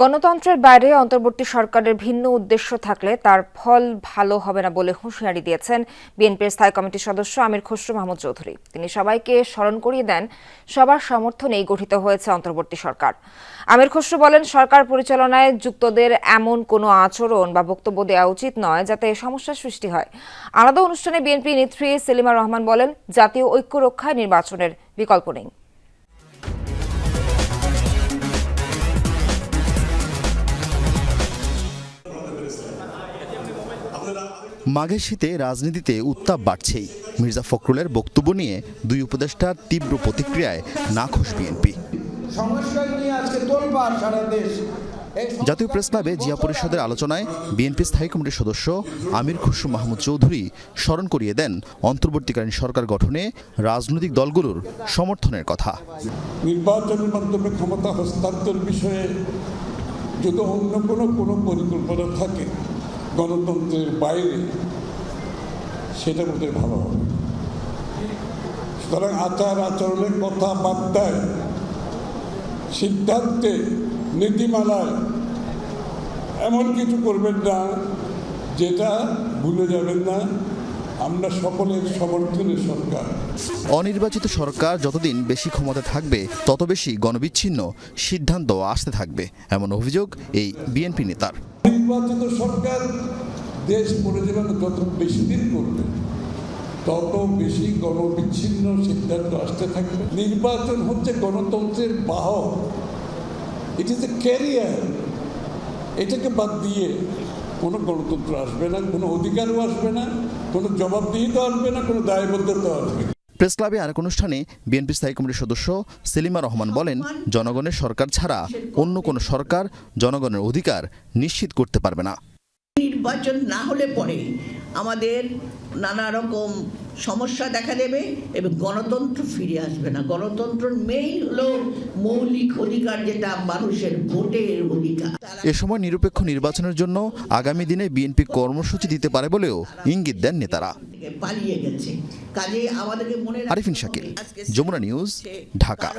গণতন্ত্রের বাইরে অন্তর্বর্তী সরকারের ভিন্ন উদ্দেশ্য থাকলে তার ফল ভালো হবে না বলে হুঁশিয়ারি দিয়েছেন বিএনপির স্থায়ী কমিটির সদস্য আমির খসরু মাহমুদ চৌধুরী। তিনি সবাইকে স্মরণ করিয়ে দেন, সবার সমর্থনেই গঠিত হয়েছে অন্তর্বর্তী সরকার। আমির খসরু বলেন, সরকার পরিচালনায় যুক্তদের এমন কোনো আচরণ বা বক্তব্য দেওয়া উচিত নয় যাতে সমস্যার সৃষ্টি হয়। আলাদা অনুষ্ঠানে বিএনপি নেত্রী সেলিমা রহমান বলেন, জাতীয় ঐক্য রক্ষায় নির্বাচনের বিকল্প নেই। মাঘের শীতে রাজনীতিতে উত্তাপ বাড়ছেই। মির্জা ফখরুলের বক্তব্য নিয়ে দুই উপদেষ্টার তীব্র প্রতিক্রিয়ায় নাখোশ বিএনপি। জাতীয় প্রেস ক্লাবে জিয়া পরিষদের আলোচনায় বিএনপি স্থায়ী কমিটির সদস্য আমির খসরু মাহমুদ চৌধুরী স্মরণ করিয়ে দেন অন্তর্বর্তীকালীন সরকার গঠনে রাজনৈতিক দলগুলোর সমর্থনের কথা। নির্বাচনের মাধ্যমে ক্ষমতা হস্তান্তর বিষয়ে যদি অন্য কোনো কোনো পরিকল্পনা থাকে গণতন্ত্রের বাইরে সেটা বোধহয় ভালো হবে। সুতরাং আচার আচরণের কথাবার্তায়, সিদ্ধান্তে, নীতিমালায় এমন কিছু করবেন না যেটা ভুলে যাবেন না। আমরা সকলের সমর্থনের সরকার। অনির্বাচিত সরকার যতদিন বেশি ক্ষমতা থাকবে, তত বেশি গণবিচ্ছিন্ন সিদ্ধান্ত আসতে থাকবে, এমন অভিযোগ এই বিএনপি নেতার। নির্বাচিত সরকার দেশ পরিচালনা যত বেশি দিন করবে, তত বেশি গণবিচ্ছিন্ন সিদ্ধান্ত আসতে থাকবে। নির্বাচন হচ্ছে গণতন্ত্রের বাহক। ইট ইজ এ ক্যারিয়ার এটাকে বাদ দিয়ে কোনো গণতন্ত্র আসবে না, কোনো অধিকারও আসবে না, কোনো জবাবদিহিতা আসবে না, কোনো দায়বদ্ধতা আসবে না। প্রেস ক্লাবে আরেক অনুষ্ঠানে বিএনপি স্থায়ী কমিটির সদস্য সেলিমা রহমান বলেন, জনগণের সরকার ছাড়া অন্য কোনো সরকার জনগণের অধিকার নিশ্চিত করতে পারবে না। নির্বাচন না হলে পরে আমাদের নানা রকম সমস্যা দেখা দেবে এবং গণতন্ত্র ফিরে আসবে না। গণতন্ত্র মেইন হলো মৌলিক অধিকার যেটা মানুষের ভোটের অধিকার। এ সময় নিরপেক্ষ নির্বাচনের জন্য আগামী দিনে বিএনপি কর্মসূচি দিতে পারে বলেও ইঙ্গিত দেন নেতারা। পালিয়ে গেছে। কাজে আমাদেরকে মনে আরিফিন শাকিল, যমুনা নিউজ, ঢাকা।